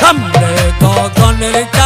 সামনে গগনের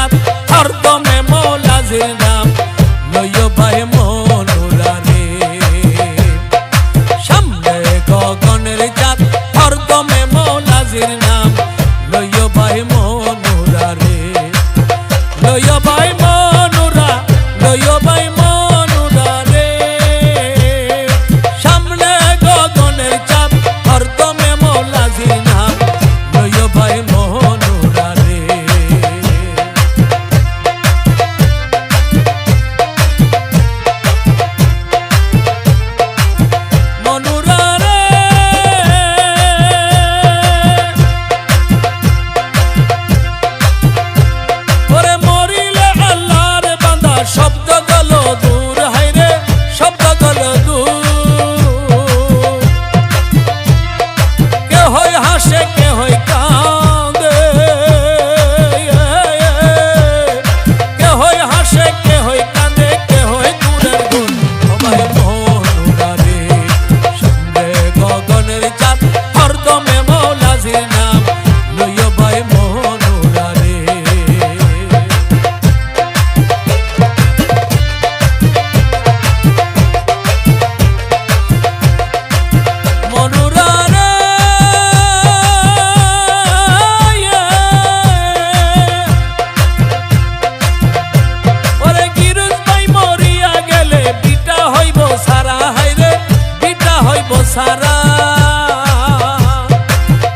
সারা।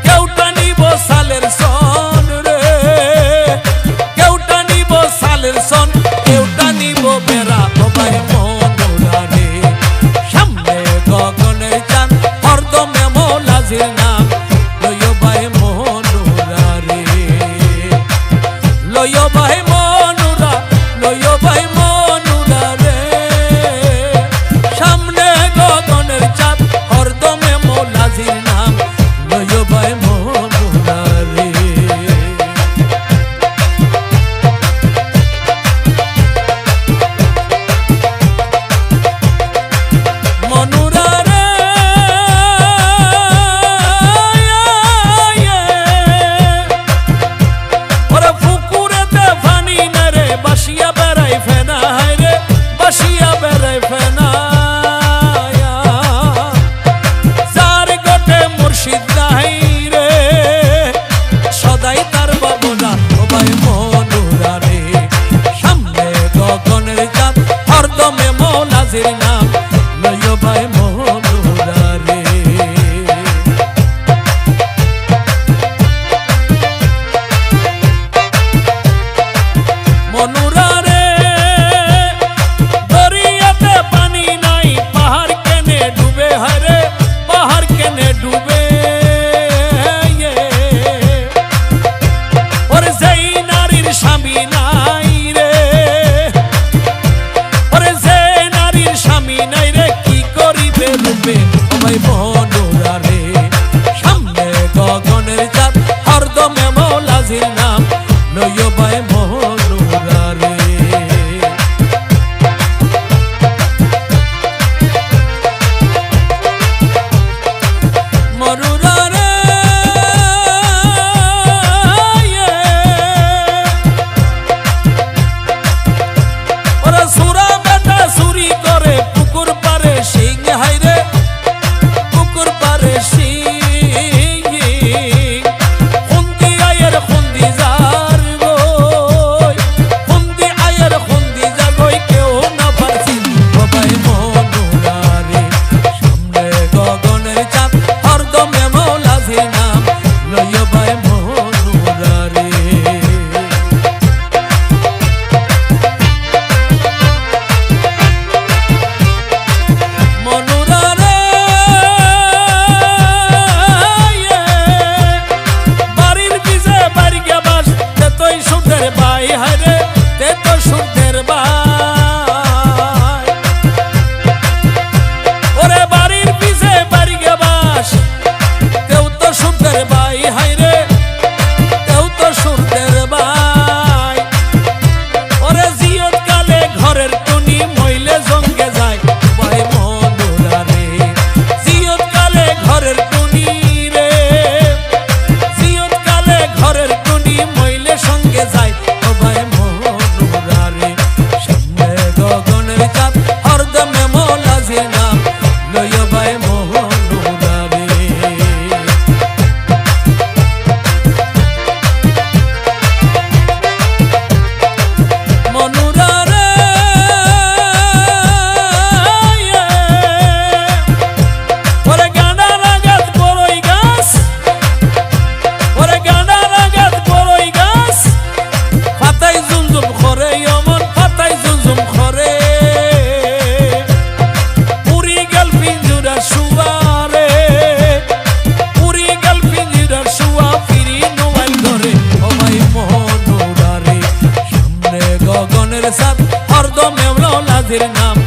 কেউটা নিব সালের সন রে। কেউটা নিব সালের সন কেউটা নিব বেড়া তোমায় মনোরা রে সামনে গগনের চান, হরদমে মোলা জিনা। হাজির না মাঝির নাম নয়বায় মোহনুরারে মরুরা সাধের নাম